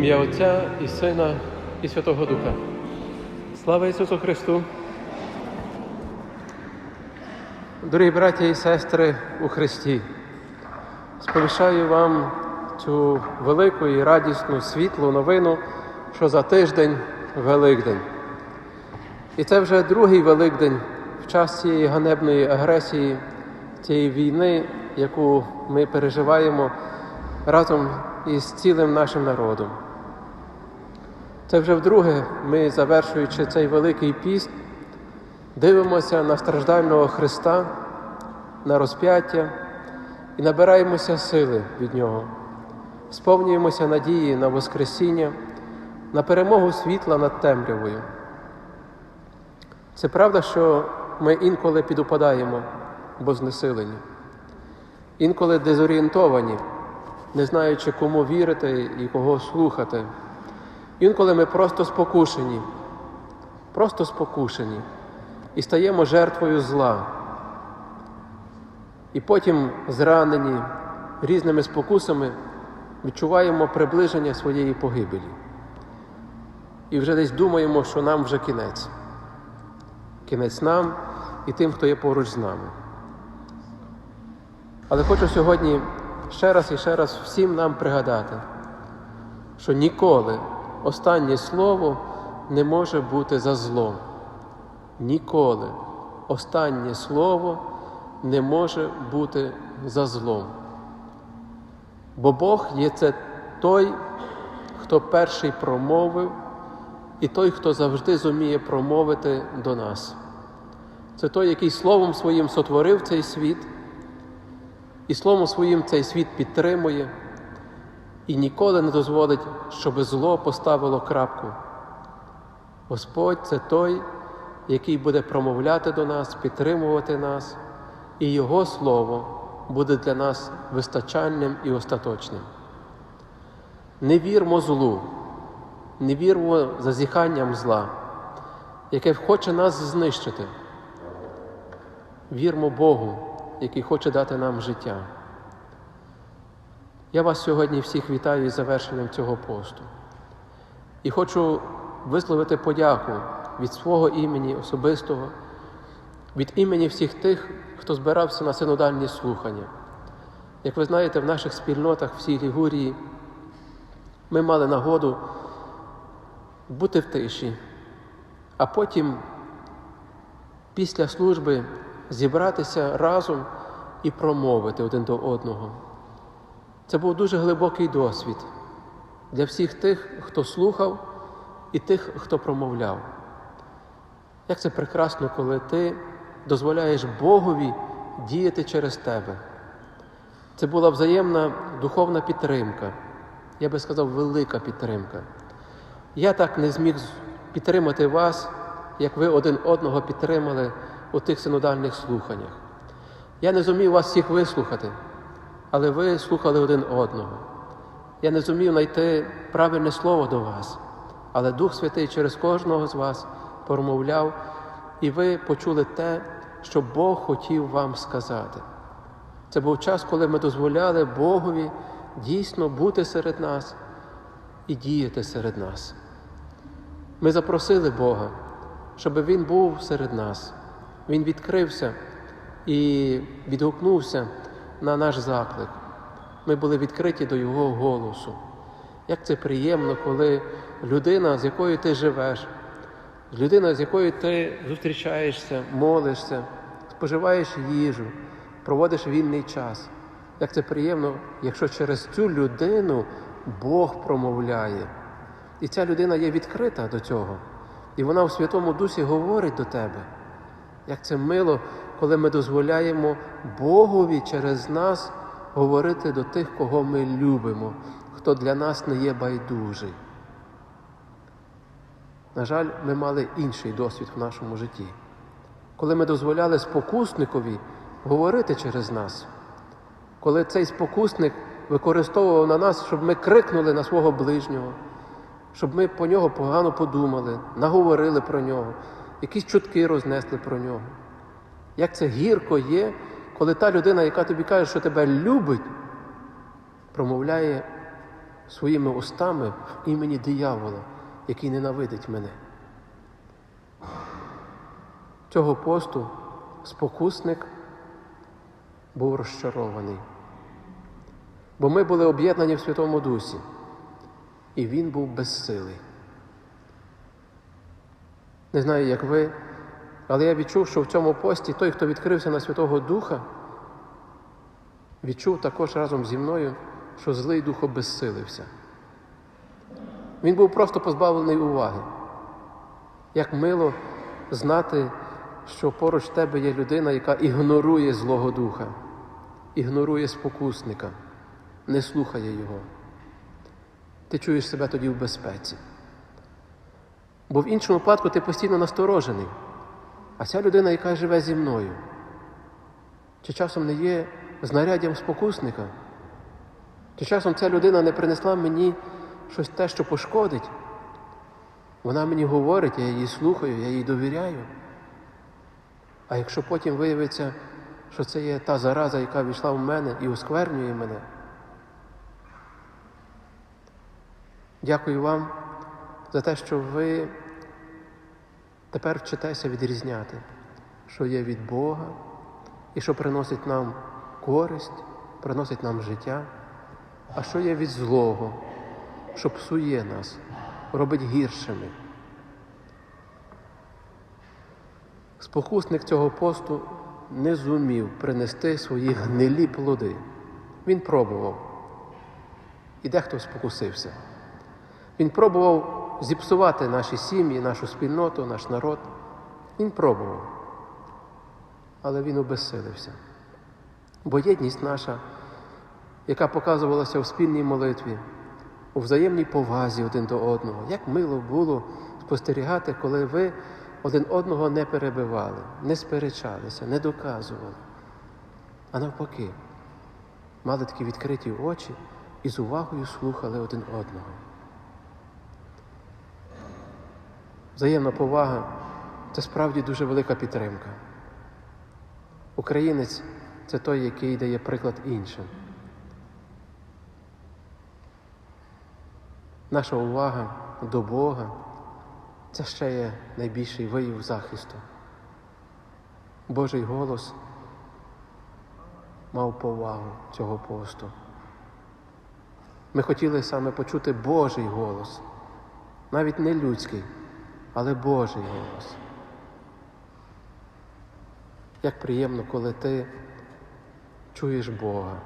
ім'я Отця і Сина і Святого Духа. Слава Ісусу Христу! Дорогі браті і сестри у Христі, сповіщаю вам цю велику і радісну світлу новину, що за тиждень Великдень. І це вже другий Великдень в час цієї ганебної агресії, цієї війни, яку ми переживаємо разом із цілим нашим народом. Це вже вдруге ми, завершуючи цей великий піст, дивимося на страждального Христа, на розп'яття і набираємося сили від Нього, сповнюємося надії на Воскресіння, на перемогу світла над темрявою. Це правда, що ми інколи підупадаємо, бо знесилені, інколи дезорієнтовані, не знаючи, кому вірити і кого слухати. Інколи ми просто спокушені, просто спокушені і стаємо жертвою зла. І потім, зранені різними спокусами, відчуваємо приближення своєї погибелі. І вже десь думаємо, що нам вже кінець. Кінець нам і тим, хто є поруч з нами. Але хочу сьогодні ще раз і ще раз всім нам пригадати, що ніколи останнє слово не може бути за злом. Ніколи останнє слово не може бути за злом. Бо Бог є це той, хто перший промовив, і той, хто завжди зуміє промовити до нас. Це той, який Словом своїм сотворив цей світ, і Словом своїм цей світ підтримує і ніколи не дозволить, щоб зло поставило крапку. Господь це той, який буде промовляти до нас, підтримувати нас, і Його Слово буде для нас вистачальним і остаточним. Не вірмо злу, не вірмо зазіханням зла, яке хоче нас знищити. Вірмо Богу, який хоче дати нам життя. Я вас сьогодні всіх вітаю із завершенням цього посту. І хочу висловити подяку від свого імені особистого, від імені всіх тих, хто збирався на синодальні слухання. Як ви знаєте, в наших спільнотах всій Лігурії ми мали нагоду бути в тиші, а потім після служби зібратися разом і промовити один до одного. Це був дуже глибокий досвід для всіх тих, хто слухав, і тих, хто промовляв. Як це прекрасно, коли ти дозволяєш Богові діяти через тебе. Це була взаємна духовна підтримка, я би сказав, велика підтримка. Я так не зміг підтримати вас, як ви один одного підтримали у тих синодальних слуханнях. Я не зумів вас всіх вислухати але ви слухали один одного. Я не зумів знайти правильне слово до вас, але Дух Святий через кожного з вас промовляв, і ви почули те, що Бог хотів вам сказати. Це був час, коли ми дозволяли Богові дійсно бути серед нас і діяти серед нас. Ми запросили Бога, щоб Він був серед нас. Він відкрився і відгукнувся на наш заклик. Ми були відкриті до Його голосу. Як це приємно, коли людина, з якою ти живеш, людина, з якою ти зустрічаєшся, молишся, споживаєш їжу, проводиш вільний час. Як це приємно, якщо через цю людину Бог промовляє. І ця людина є відкрита до цього. І вона в Святому Дусі говорить до тебе. Як це мило, коли ми дозволяємо Богові через нас говорити до тих, кого ми любимо, хто для нас не є байдужий. На жаль, ми мали інший досвід в нашому житті, коли ми дозволяли спокусникові говорити через нас, коли цей спокусник використовував на нас, щоб ми крикнули на свого ближнього, щоб ми по нього погано подумали, наговорили про нього, якісь чутки рознесли про нього. Як це гірко є, коли та людина, яка тобі каже, що тебе любить, промовляє своїми устами в імені диявола, який ненавидить мене. Цього посту спокусник був розчарований, бо ми були об'єднані в Святому Дусі, і він був безсилий. Не знаю, як ви, але я відчув, що в цьому пості той, хто відкрився на Святого Духа, відчув також разом зі мною, що злий дух обезсилився. Він був просто позбавлений уваги. Як мило знати, що поруч тебе є людина, яка ігнорує Злого Духа, ігнорує спокусника, не слухає його. Ти чуєш себе тоді в безпеці. Бо в іншому випадку ти постійно насторожений. А ця людина, яка живе зі мною, чи часом не є знаряддям спокусника? Чи часом ця людина не принесла мені щось те, що пошкодить? Вона мені говорить, я її слухаю, я їй довіряю. А якщо потім виявиться, що це є та зараза, яка війшла в мене і осквернює мене. Дякую вам за те, що ви тепер вчитеся відрізняти, що є від Бога і що приносить нам користь, приносить нам життя, а що є від злого, що псує нас, робить гіршими. Спокусник цього посту не зумів принести свої гнилі плоди. Він пробував. І дехто спокусився. Він пробував зіпсувати наші сім'ї, нашу спільноту, наш народ. Він пробував. Але він обезсилився. Бо єдність наша, яка показувалася в спільній молитві, у взаємній повазі один до одного, як мило було спостерігати, коли ви один одного не перебивали, не сперечалися, не доказували, а навпаки, мали такі відкриті очі і з увагою слухали один одного. Взаємна повага це справді дуже велика підтримка. Українець це той, який дає приклад іншим. Наша увага до Бога це ще є найбільший вияв захисту. Божий голос мав повагу цього посту. Ми хотіли саме почути Божий голос, навіть не людський, але Божий голос. Як приємно, коли ти чуєш Бога.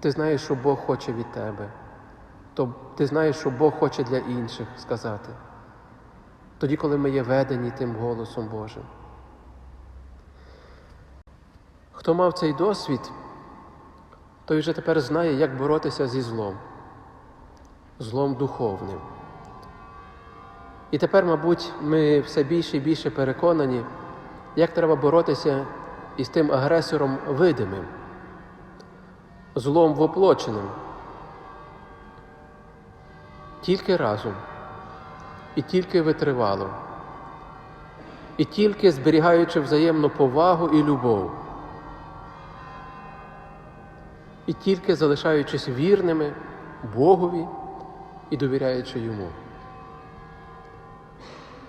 Ти знаєш, що Бог хоче від тебе, то ти знаєш, що Бог хоче для інших сказати. Тоді, коли ми є ведені тим голосом Божим. Хто мав цей досвід, той вже тепер знає, як боротися зі злом, злом духовним. І тепер, мабуть, ми все більше і більше переконані, як треба боротися із тим агресором видимим, злом воплоченим. Тільки разом, і тільки витривало, і тільки зберігаючи взаємну повагу і любов, і тільки залишаючись вірними Богові і довіряючи йому.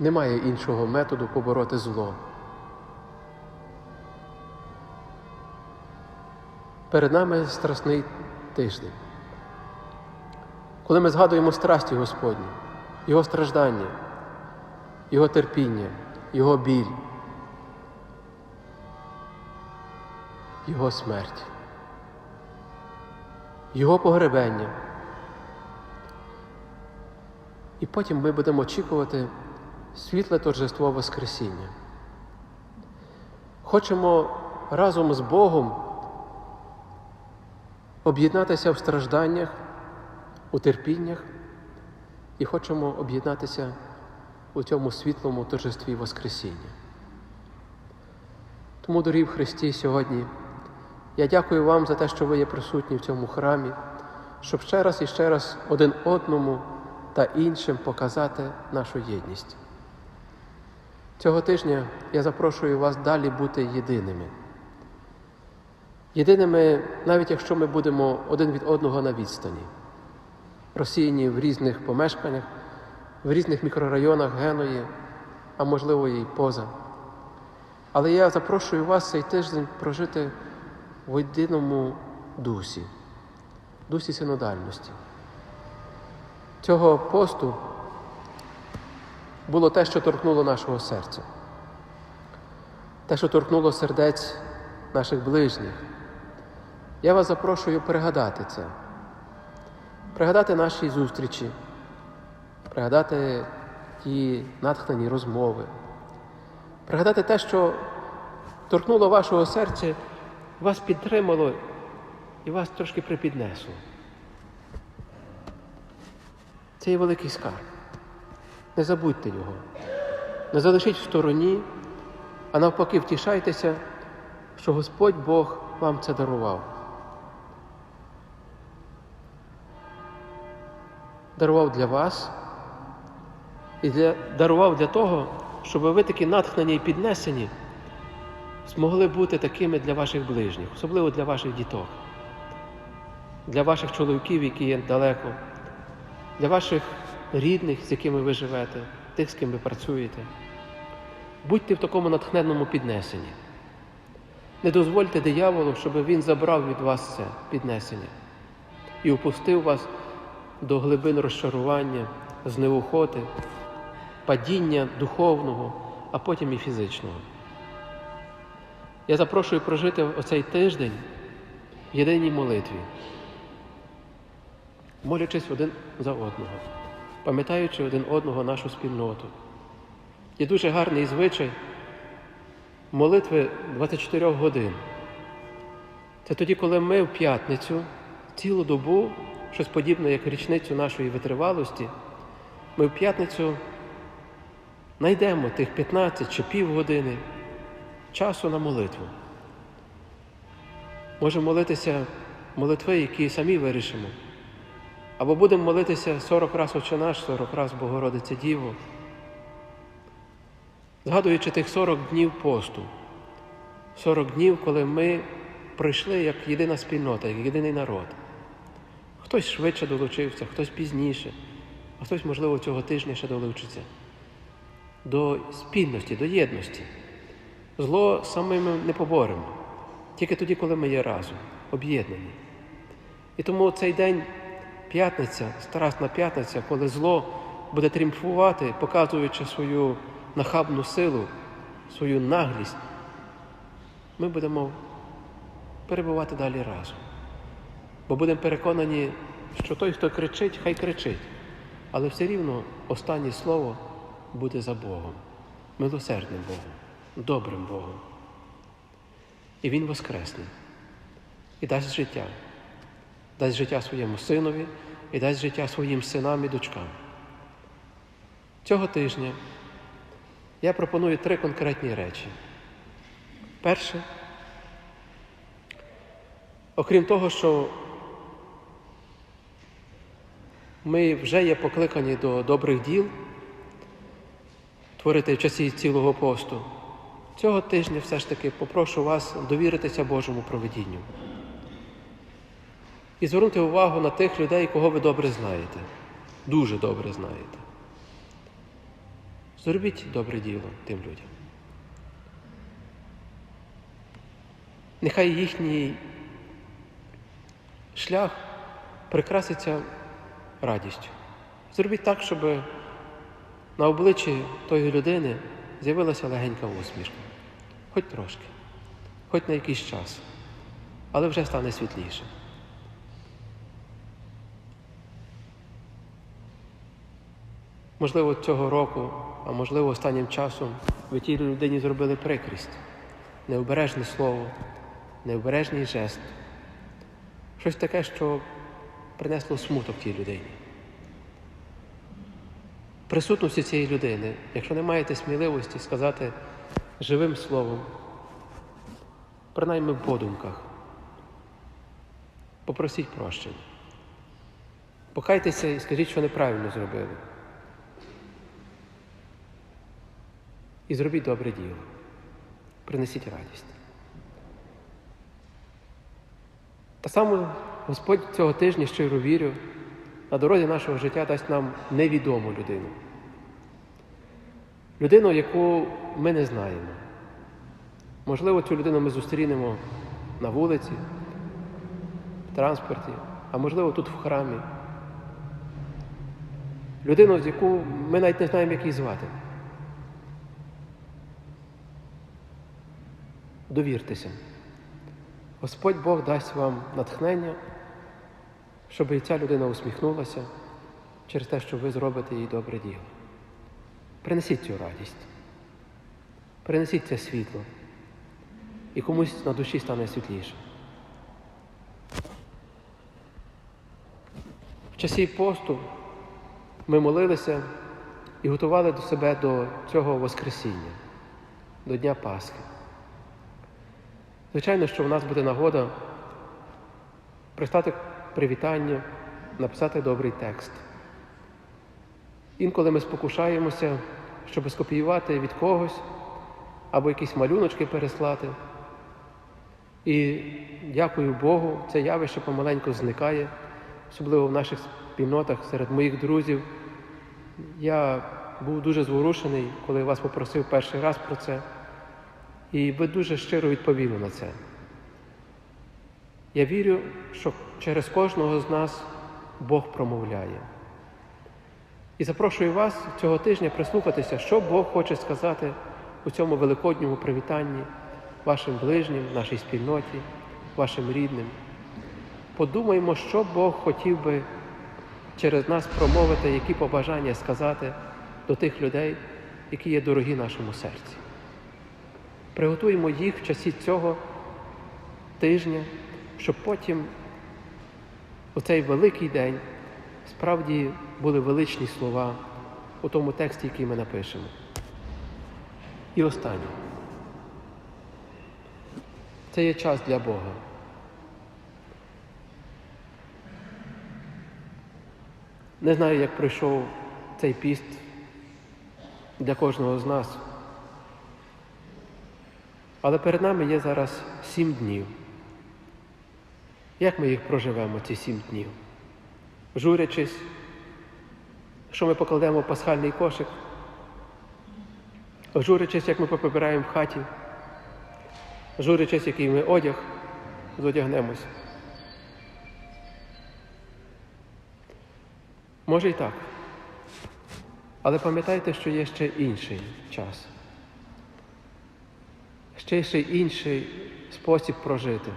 Немає іншого методу побороти зло. Перед нами страсний тиждень. Коли ми згадуємо страсті Господні, Його страждання, Його терпіння, Його біль, Його смерть, Його погребення. І потім ми будемо очікувати світле торжество Воскресіння. Хочемо разом з Богом об'єднатися в стражданнях, у терпіннях і хочемо об'єднатися у цьому світлому торжестві Воскресіння. Тому, дорогі в Христі, сьогодні я дякую вам за те, що ви є присутні в цьому храмі, щоб ще раз і ще раз один одному та іншим показати нашу єдність. Цього тижня я запрошую вас далі бути єдиними. Єдиними, навіть якщо ми будемо один від одного на відстані. розсіяні в різних помешканнях, в різних мікрорайонах Геної, а можливо і поза. Але я запрошую вас цей тиждень прожити в єдиному дусі, дусі синодальності. Цього посту було те, що торкнуло нашого серця, те, що торкнуло сердець наших ближніх. Я вас запрошую пригадати це, пригадати наші зустрічі, пригадати ті натхнені розмови, пригадати те, що торкнуло вашого серця, вас підтримало і вас трошки припіднесло. Це є великий скарб. Не забудьте його. Не залишіть в стороні, а навпаки, втішайтеся, що Господь Бог вам це дарував. Дарував для вас і для, дарував для того, щоб ви такі натхнені і піднесені змогли бути такими для ваших ближніх, особливо для ваших діток, для ваших чоловіків, які є далеко, для ваших рідних, з якими ви живете, тих, з ким ви працюєте. Будьте в такому натхненному піднесенні. Не дозвольте дияволу, щоб він забрав від вас це піднесення і опустив вас до глибин розчарування, знеохоти, падіння духовного, а потім і фізичного. Я запрошую прожити оцей тиждень в єдиній молитві, молячись один за одного, пам'ятаючи один одного нашу спільноту. Є дуже гарний звичай молитви 24 годин. Це тоді, коли ми в п'ятницю цілу добу, щось подібне, як річницю нашої витривалості, ми в п'ятницю знайдемо тих 15 чи півгодини часу на молитву. Можемо молитися молитви, які самі вирішимо. Або будемо молитися 40 разів Отче наш, 40 разів Богородиця Діво, згадуючи тих 40 днів посту, 40 днів, коли ми прийшли як єдина спільнота, як єдиний народ. Хтось швидше долучився, хтось пізніше, а хтось, можливо, цього тижня ще долучиться до спільності, до єдності. Зло самим не поборемо, тільки тоді, коли ми є разом, об'єднані. І тому цей день, п'ятниця, Страсна п'ятниця, коли зло буде тріумфувати, показуючи свою нахабну силу, свою наглість, ми будемо перебувати далі разом. Бо будемо переконані, що той, хто кричить, хай кричить, але все рівно останнє слово буде за Богом, милосердним Богом добрим Богом. І Він воскресне і дасть життя, дасть життя своєму синові і дасть життя своїм синам і дочкам. Цього тижня я пропоную три конкретні речі. Перше, окрім того, що ми вже є покликані до добрих діл, творити в часі цілого посту. Цього тижня все ж таки попрошу вас довіритися Божому проведінню і звернути увагу на тих людей, кого ви добре знаєте, дуже добре знаєте. Зробіть добре діло тим людям. Нехай їхній шлях прикраситься радістю. Зробіть так, щоб на обличчі тої людини з'явилася легенька усмішка. Хоч трошки, хоч на якийсь час, але вже стане світліше. Можливо, цього року, а можливо, останнім часом ви тій людині зробили прикрість, необережне слово, необережний жест, щось таке, що принесло смуток тій людині. Присутності цієї людини, якщо не маєте сміливості сказати живим словом, принаймні в подумках, попросіть прощення. Покайтеся і скажіть, що неправильно зробили. І зробіть добре діло. Принесіть радість. Та саме Господь цього тижня щиро вірю, на дорозі нашого життя дасть нам невідому людину. Людину, яку ми не знаємо. Можливо, цю людину ми зустрінемо на вулиці, в транспорті, а можливо тут в храмі. Людину, з яку ми навіть не знаємо, як її звати. Довіртеся. Господь Бог дасть вам натхнення, щоб і ця людина усміхнулася через те, що ви зробите їй добре діло. Принесіть цю радість, принесіть це світло, і комусь на душі стане світліше. В часі посту ми молилися і готували до себе до цього Воскресіння, до Дня Пасхи. Звичайно, що в нас буде нагода пристати привітання, написати добрий текст. Інколи ми спокушаємося, щоб скопіювати від когось або якісь малюночки переслати. І дякую Богу, це явище помаленьку зникає, особливо в наших спільнотах серед моїх друзів. Я був дуже зворушений, коли вас попросив перший раз про це. І ви дуже щиро відповіли на це. Я вірю, що через кожного з нас Бог промовляє. І запрошую вас цього тижня прислухатися, що Бог хоче сказати у цьому великодньому привітанні вашим ближнім, нашій спільноті, вашим рідним. Подумаймо, що Бог хотів би через нас промовити, які побажання сказати до тих людей, які є дорогі нашому серці. Приготуємо їх в часі цього тижня, щоб потім у цей великий день справді були величні слова у тому тексті, який ми напишемо. І останнє. Це є час для Бога. Не знаю, як пройшов цей піст для кожного з нас. Але перед нами є зараз сім днів. Як ми їх проживемо, ці сім днів? Журячись, що ми покладемо в пасхальний кошик, журячись, як ми поприбираємо в хаті, журячись, який ми одяг зодягнемось. Може і так. Але пам'ятайте, що є ще інший час. Ще ще інший спосіб прожити.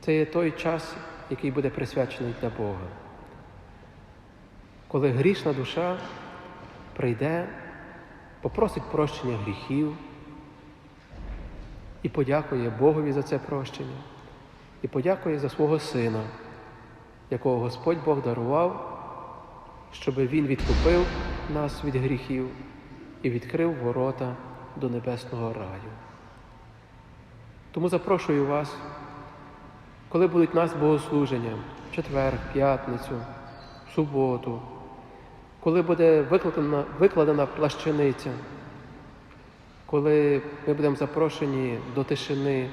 Це є той час, який буде присвячений для Бога. Коли грішна душа прийде, попросить прощення гріхів і подякує Богові за це прощення, і подякує за свого Сина, якого Господь Бог дарував, щоб Він відкупив нас від гріхів і відкрив ворота до небесного раю. Тому запрошую вас, коли будуть нас богослуження в четвер, п'ятницю, в суботу, коли буде викладена, викладена плащаниця, коли ми будемо запрошені до тишини,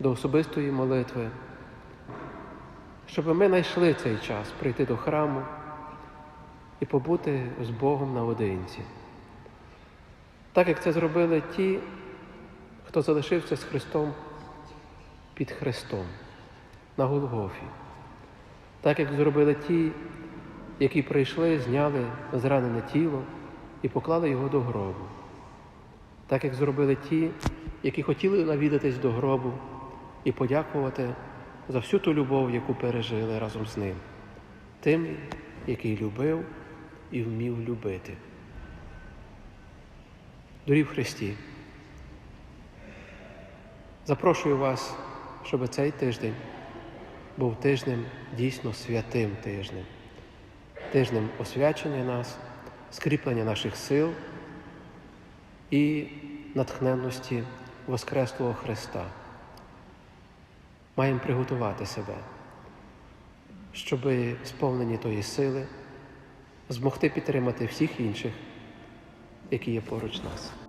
до особистої молитви, щоб ми знайшли цей час прийти до храму і побути з Богом наодинці. Так як це зробили ті, хто залишився з Христом під Христом на Голгофі. Так як зробили ті, які прийшли, зняли зранене тіло і поклали його до гробу. Так як зробили ті, які хотіли навідатись до гробу і подякувати за всю ту любов, яку пережили разом з ним, тим, який любив і вмів любити. Дорі в Христі. Запрошую вас, щоб цей тиждень був тижнем дійсно святим тижнем, тижнем освячення нас, скріплення наших сил і натхненності Воскреслого Христа. Маємо приготувати себе, щоб сповнені тої сили змогти підтримати всіх інших, які є поруч нас.